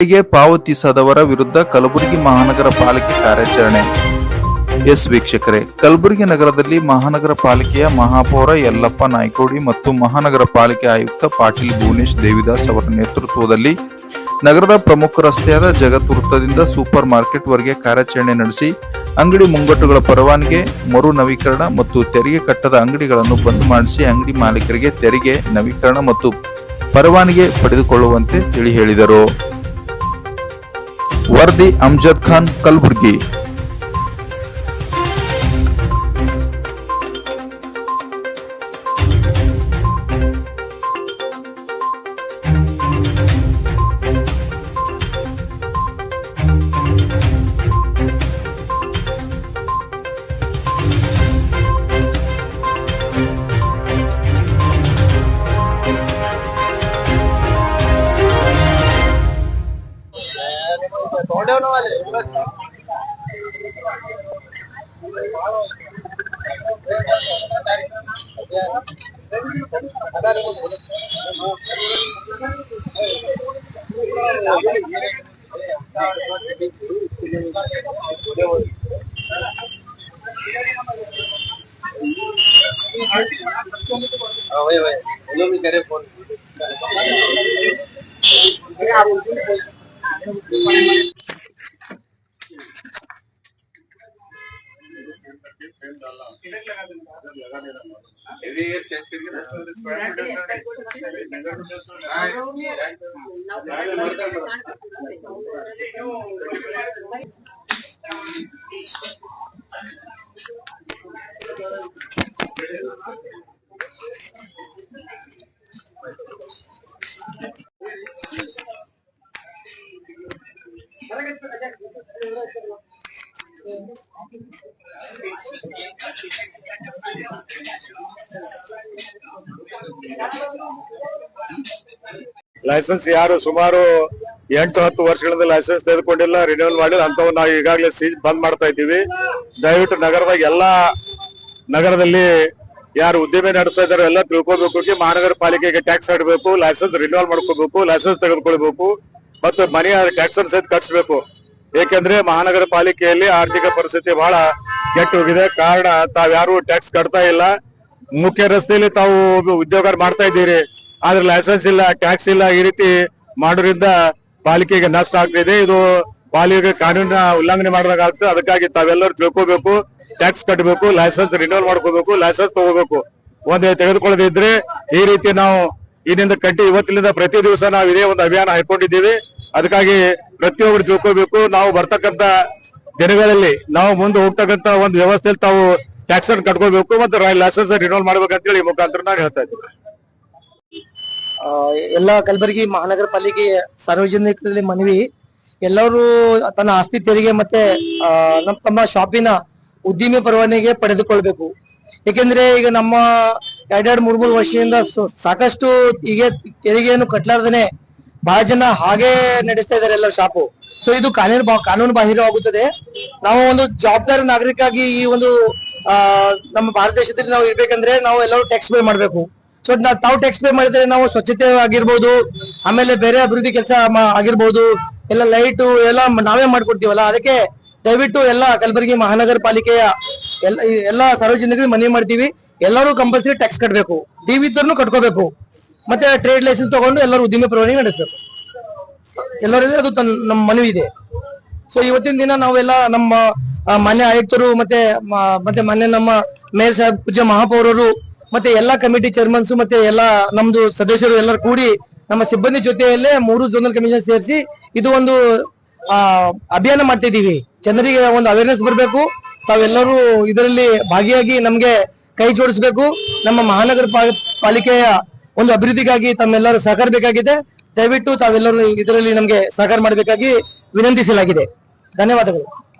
ತೆರಿಗೆ ಪಾವತಿಸದವರ ವಿರುದ್ಧ ಕಲಬುರಗಿ ಮಹಾನಗರ ಪಾಲಿಕೆ ಕಾರ್ಯಾಚರಣೆ. ಎಸ್ ವೀಕ್ಷಕರೇ, ಕಲಬುರಗಿ ನಗರದಲ್ಲಿ ಮಹಾನಗರ ಪಾಲಿಕೆಯ ಮಹಾಪೌರ ಯಲ್ಲಪ್ಪ ನಾಯ್ಕೋಡಿ ಮತ್ತು ಮಹಾನಗರ ಪಾಲಿಕೆ ಆಯುಕ್ತ ಪಾಟೀಲ್ ಭುವನೇಶ್ ದೇವಿದಾಸ್ ಅವರ ನೇತೃತ್ವದಲ್ಲಿ ನಗರದ ಪ್ರಮುಖ ರಸ್ತೆಯಾದ ಜಗತ್ ವೃತ್ತದಿಂದ ಸೂಪರ್ ಮಾರ್ಕೆಟ್ ವರೆಗೆ ಕಾರ್ಯಾಚರಣೆ ನಡೆಸಿ ಅಂಗಡಿ ಮುಂಗಟ್ಟುಗಳ ಪರವಾನಿಗೆ, ಮರು ನವೀಕರಣ ಮತ್ತು ತೆರಿಗೆ ಕಟ್ಟದ ಅಂಗಡಿಗಳನ್ನು ಬಂದ್ ಮಾಡಿಸಿ ಅಂಗಡಿ ಮಾಲೀಕರಿಗೆ ತೆರಿಗೆ, ನವೀಕರಣ ಮತ್ತು ಪರವಾನಿಗೆ ಪಡೆದುಕೊಳ್ಳುವಂತೆ ತಿಳಿ ಹೇಳಿದರು. ವರದಿ ಅಮ್ಜದ್ ಖಾನ್ ಕಲಬುರ್ಗಿ करे फोन ఇది చర్చ్ Gracias. ಲೈಸೆನ್ಸ್ ಯಾರು? ಸುಮಾರು ಎಂಟು, ಹತ್ತು ವರ್ಷಗಳಿಂದ ಲೈಸೆನ್ಸ್ ತೆಗೆದುಕೊಂಡಿಲ್ಲ. ರಿನ್ಯೂವಲ್ ಮಾಡಿಲ್ಲ. ಅಂತವ್ ನಾವು ಈಗಾಗಲೇ ಸೀಜ್ ಬಂದ್ ಮಾಡ್ತಾ ಇದ್ದೀವಿ. ದಯವಿಟ್ಟು ನಗರದಾಗ ಎಲ್ಲಾ ನಗರದಲ್ಲಿ ಯಾರು ಉದ್ದಿಮೆ ನಡೆಸ್ತಾ ಇದಾರೆ ಎಲ್ಲ ತಿಳ್ಕೊಬೇಕು. ಮಹಾನಗರ ಪಾಲಿಕೆಗೆ ಟ್ಯಾಕ್ಸ್ ಕಟ್ಟಬೇಕು ಲೈಸೆನ್ಸ್ ರಿನ್ಯೂವಲ್ ಮಾಡ್ಕೋಬೇಕು ಲೈಸೆನ್ಸ್ ತೆಗೆದುಕೊಳ್ಬೇಕು, ಮತ್ತು ಮನೆಯ ಟ್ಯಾಕ್ಸ್ ಸಹಿತ ಕಟ್ಸ್ಬೇಕು. ಏಕೆಂದ್ರೆ ಮಹಾನಗರ ಪಾಲಿಕೆಯಲ್ಲಿ ಆರ್ಥಿಕ ಪರಿಸ್ಥಿತಿ ಬಹಳ ಕೆಟ್ಟು ಹೋಗಿದೆ. ಕಾರಣ ತಾವ್ಯಾರು ಟ್ಯಾಕ್ಸ್ ಕಟ್ತಾ ಇಲ್ಲ. ಮುಖ್ಯ ರಸ್ತೆಯಲ್ಲಿ ತಾವು ಉದ್ಯೋಗ ಮಾಡ್ತಾ ಇದ್ದೀರಿ. ಆದ್ರೆ ಲೈಸೆನ್ಸ್ ಇಲ್ಲ ಟ್ಯಾಕ್ಸ್ ಇಲ್ಲ, ಈ ರೀತಿ ಮಾಡೋದ್ರಿಂದ ಪಾಲಿಕೆಗೆ ನಷ್ಟ ಆಗ್ತಿದೆ ಇದು. ಪಾಲಿಕೆ ಕಾನೂನಿನ ಉಲ್ಲಂಘನೆ ಮಾಡಿದಾಗ ಆಗ್ತದೆ. ಅದಕ್ಕಾಗಿ ತಾವೆಲ್ಲರೂ ತಿಳ್ಕೋಬೇಕು. ಟ್ಯಾಕ್ಸ್ ಕಟ್ಟಬೇಕು ಲೈಸೆನ್ಸ್ ರಿನ್ಯೂವಲ್ ಮಾಡ್ಕೋಬೇಕು ಲೈಸೆನ್ಸ್ ತಗೋಬೇಕು. ಒಂದೇ ತೆಗೆದುಕೊಳ್ಳದಿದ್ರೆ ಈ ರೀತಿ ನಾವು ಇನ್ನಿಂದ ಕಟ್ಟಿ ಇವತ್ತಿನಿಂದ ಪ್ರತಿ ದಿವಸ ನಾವು ಇದೇ ಒಂದು ಅಭಿಯಾನ ಹಾಕೊಂಡಿದ್ದೀವಿ. ಅದಕ್ಕಾಗಿ ಪ್ರತಿಯೊಬ್ಬರು ತಿಳ್ಕೋಬೇಕು. ನಾವು ಬರ್ತಕ್ಕಂತ ದಿನಗಳಲ್ಲಿ ನಾವು ಮುಂದೆ ಹೋಗ್ತಕ್ಕಂತ ಒಂದು ವ್ಯವಸ್ಥೆಯಲ್ಲಿ ತಾವು ಟ್ಯಾಕ್ಸ್ ಅನ್ನು ಕಟ್ಕೋಬೇಕು ಮತ್ತು ಲೈಸೆನ್ಸ್ ಅಂತ ಹೇಳಿ ಮುಖಾಂತರ ನಾನು ಹೇಳ್ತಾ ಇದ್ದೀನಿ. ಎಲ್ಲ ಕಲಬುರಗಿ ಮಹಾನಗರ ಪಾಲಿಕೆ ಸಾರ್ವಜನಿಕರಲ್ಲಿ ಮನವಿ. ಎಲ್ಲರೂ ತನ್ನ ಆಸ್ತಿ ತೆರಿಗೆ ಮತ್ತೆ ನಮ್ಮ ತಮ್ಮ ಶಾಪಿನ ಉದ್ದಿಮೆ ಪರವಾನಿಗೆ ಪಡೆದುಕೊಳ್ಬೇಕು. ಏಕೆಂದ್ರೆ ಈಗ ನಮ್ಮ ಎರಡೆರಡು ಮೂರ್ ಮೂರು ವರ್ಷದಿಂದ ಸಾಕಷ್ಟು ಈಗ ತೆರಿಗೆಯನ್ನು ಕಟ್ಲಾರ್ದೇನೆ ಬಹಳ ಜನ ಹಾಗೆ ನಡೆಸ್ತಾ ಇದಾರೆ ಎಲ್ಲ ಶಾಪು ಸೊ ಇದು ಕಾನೂನು ಕಾನೂನು ಬಾಹಿರವಾಗುತ್ತದೆ. ನಾವು ಒಂದು ಜವಾಬ್ದಾರಿ ನಾಗರಿಕಾಗಿ ಈ ಒಂದು ನಮ್ಮ ಭಾರತ ದೇಶದಲ್ಲಿ ನಾವು ಇರ್ಬೇಕಂದ್ರೆ ನಾವು ಎಲ್ಲರೂ ಟ್ಯಾಕ್ಸ್ ಪೇ ಮಾಡ್ಬೇಕು. ಸೊ ತಾವು ಟ್ಯಾಕ್ಸ್ ಪೇ ಮಾಡಿದ್ರೆ ನಾವು ಸ್ವಚ್ಛತೆ ಆಗಿರ್ಬೋದು, ಆಮೇಲೆ ಬೇರೆ ಅಭಿವೃದ್ಧಿ ಕೆಲಸ ಆಗಿರ್ಬೋದು, ಎಲ್ಲ ಲೈಟ್ ಎಲ್ಲ ನಾವೇ ಮಾಡ್ಕೊಡ್ತೀವಲ್ಲ. ಅದಕ್ಕೆ ದಯವಿಟ್ಟು ಎಲ್ಲ ಕಲಬುರಗಿ ಮಹಾನಗರ ಪಾಲಿಕೆಯ ಎಲ್ಲ ಎಲ್ಲ ಸಾರ್ವಜನಿಕರಿಗೆ ಮನವಿ ಮಾಡ್ತೀವಿ. ಎಲ್ಲರೂ ಕಂಪಲ್ಸರಿ ಟ್ಯಾಕ್ಸ್ ಕಟ್ಟಬೇಕು ಡಿ ಇದ್ದರ್ನು ಕಟ್ಕೋಬೇಕು. ಮತ್ತೆ ಟ್ರೇಡ್ ಲೈಸೆನ್ಸ್ ತಗೊಂಡು ಎಲ್ಲರೂ ಉದ್ದಿಮೆ ಪ್ರವಣಿ ನಡೆಸಬೇಕು. ಎಲ್ಲರಲ್ಲಿ ಅದು ನಮ್ಮ ಮನವಿ ಇದೆ. ಸೊ ಇವತ್ತಿನ ದಿನ ನಾವೆಲ್ಲ ನಮ್ಮ ಮಾನ್ಯ ಆಯುಕ್ತರು ಮತ್ತೆ ಮತ್ತೆ ಮಾನ್ಯ ನಮ್ಮ ಮೇಯರ್ ಸಾಹೇಬ್ ಪೂಜ್ಯ ಮಹಾಪೌರರು ಮತ್ತೆ ಎಲ್ಲಾ ಕಮಿಟಿ ಚೇರ್ಮನ್ಸ್ ಮತ್ತೆ ಎಲ್ಲಾ ನಮ್ದು ಸದಸ್ಯರು ಎಲ್ಲರೂ ಕೂಡಿ ನಮ್ಮ ಸಿಬ್ಬಂದಿ ಜೊತೆಯಲ್ಲೇ ಮೂರು ಜೋನಲ್ ಕಮಿಷನ್ ಸೇರಿಸಿ ಇದು ಒಂದು ಅಭಿಯಾನ ಮಾಡ್ತಿದ್ದೀವಿ ಜನರಿಗೆ ಒಂದು ಅವೇರ್ನೆಸ್ ಬರಬೇಕು. ತಾವೆಲ್ಲರೂ ಇದರಲ್ಲಿ ಭಾಗಿಯಾಗಿ ನಮ್ಗೆ ಕೈ ಜೋಡಿಸ್ಬೇಕು. ನಮ್ಮ ಮಹಾನಗರ ಪಾಲಿಕೆಯ ಒಂದು ಅಭಿವೃದ್ಧಿಗಾಗಿ ತಮ್ಮೆಲ್ಲರೂ ಸಹಕಾರ ಬೇಕಾಗಿದೆ. ದಯವಿಟ್ಟು ತಾವೆಲ್ಲರೂ ಇದರಲ್ಲಿ ನಮ್ಗೆ ಸಹಕಾರ ಮಾಡಬೇಕಾಗಿ ವಿನಂತಿಸಲಾಗಿದೆ. ಧನ್ಯವಾದಗಳು.